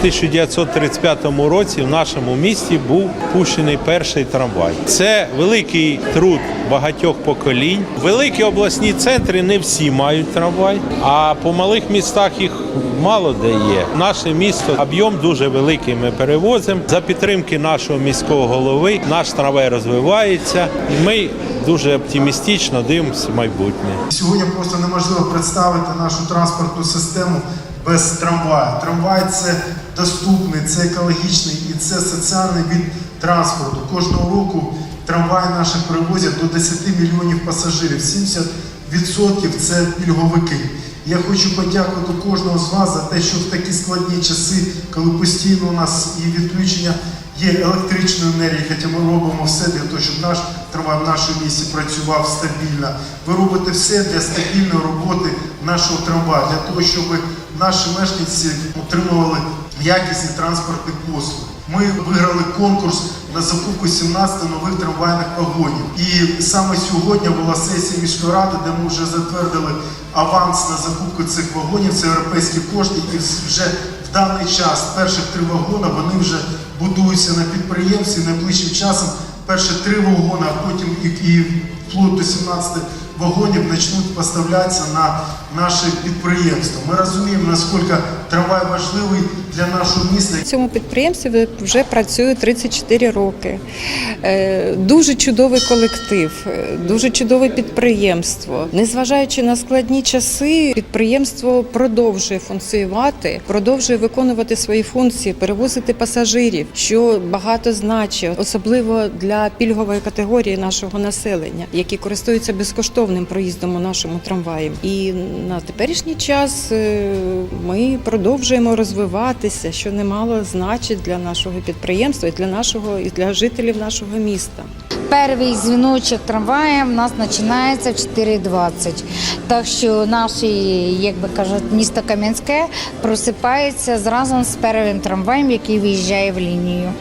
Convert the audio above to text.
1935 році в нашому місті був пущений перший трамвай. Це великий труд багатьох поколінь. Великі обласні центри не всі мають трамвай, а по малих містах їх мало де є. Наше місто об'єм дуже великий. Ми перевозимо за підтримки нашого міського голови. Наш трамвай розвивається, і ми дуже оптимістично дивимося в майбутнє. Сьогодні просто неможливо представити нашу транспортну систему без трамваю. Трамвай це доступний, це екологічний і це соціальний від транспорту. Кожного року трамваї наші перевозять до 10 мільйонів пасажирів. 70% це пільговики. Я хочу подякувати кожного з вас за те, що в такі складні часи, коли постійно у нас і відключення є електричної енергії, хоча ми робимо все для того, щоб наш трамвай в нашому місті працював стабільно. Ви робите все для стабільної роботи нашого трамваю, для того, щоб наші мешканці отримували якісні транспортні послуги. Ми виграли конкурс на закупку 17 нових трамвайних вагонів. І саме сьогодні була сесія міської ради, де ми вже затвердили аванс на закупку цих вагонів. Це європейські кошти, і вже в даний час перших три вагони вони вже будуються на підприємстві. Найближчим часом перші три вагони, а потім і, і вплоть до 17 вагонів почнуть поставлятися на наше підприємство. Ми розуміємо, наскільки трамвай важливий для нашого міста. В цьому підприємстві вже працюю 34 роки. Е, Дуже чудовий колектив, е, дуже чудове підприємство. Незважаючи на складні часи, підприємство продовжує функціонувати, продовжує виконувати свої функції, перевозити пасажирів, що багато значить, особливо для пільгової категорії нашого населення, які користуються безкоштовним проїздом у нашому трамваї. І на теперішній час е, ми продовжуємо розвиватися, що немало значить для нашого підприємства і для нашого і для жителів нашого міста. Перший дзвіночок трамвая в нас починається в 4.20. Так що наше, як би кажуть, місто Кам'янське просипається зразу з першим трамваєм, який виїжджає в лінію.